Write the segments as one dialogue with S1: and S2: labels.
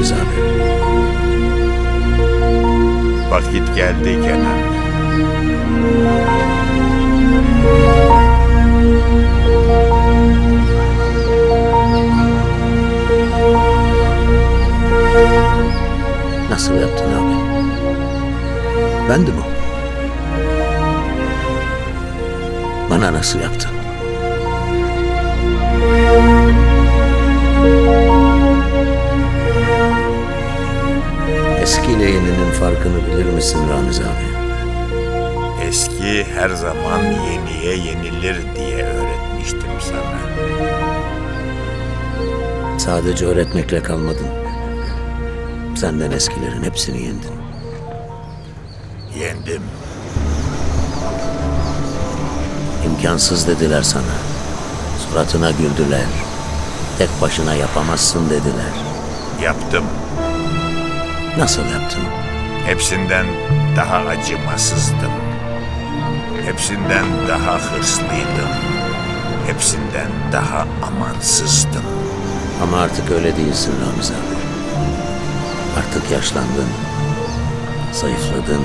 S1: Ramiz. Vakit geldi Kenan.
S2: Nasıl yaptın abi? Bendim o. Bana nasıl yaptın?
S1: Eski her zaman yeniye yenilir diye öğretmiştim sana.
S2: Sadece öğretmekle kalmadın. Senden eskilerin hepsini yendin.
S1: Yendim.
S2: İmkansız dediler sana. Suratına güldüler. Tek başına yapamazsın dediler.
S1: Yaptım.
S2: Nasıl yaptın?
S1: Hepsinden daha acımasızdım. Hepsinden daha hırslıydım. Hepsinden daha amansızdım.
S2: Ama artık öyle değilsin Ramiz. Artık yaşlandın. Zayıfladın.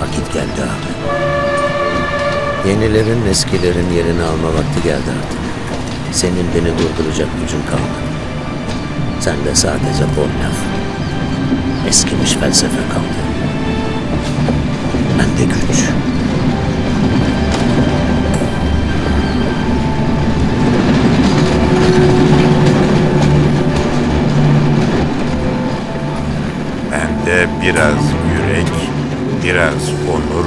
S2: Vakit geldi abi. Yenilerin eskilerin yerini alma vakti geldi artık. Senin beni durduracak gücün kalmadı. Sende sadece bol laf. Eskimiş felsefe kaldı. Bende güç.
S1: Bende biraz yürek, biraz onur,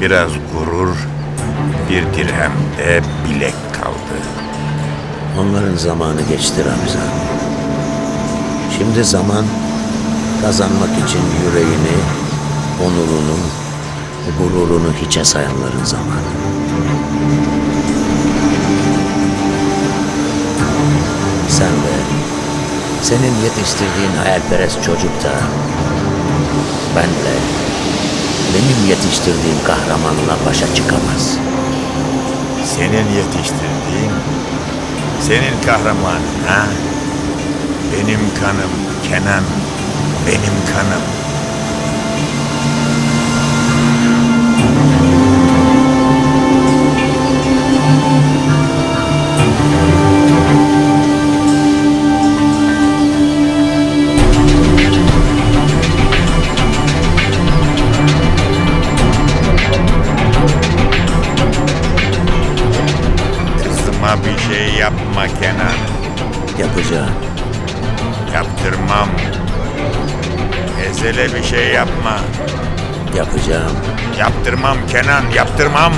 S1: biraz gurur, bir dirhem de bilek kaldı.
S2: Onların zamanı geçti Ramiz abi. Şimdi zaman kazanmak için yüreğini, onurunu, gururunu hiçe sayanların zamanı. Sen de, senin yetiştirdiğin hayalperest çocuk da, ben de, benim yetiştirdiğim kahramanla başa çıkamaz.
S1: Senin yetiştirdiğin, senin kahramanın ha? Benim kanım Kenan, benim kanım. Şey yapma Kenan.
S2: Yapacağım.
S1: Yaptırmam. Ezel'e bir şey yapma.
S2: Yapacağım.
S1: Yaptırmam Kenan, yaptırmam.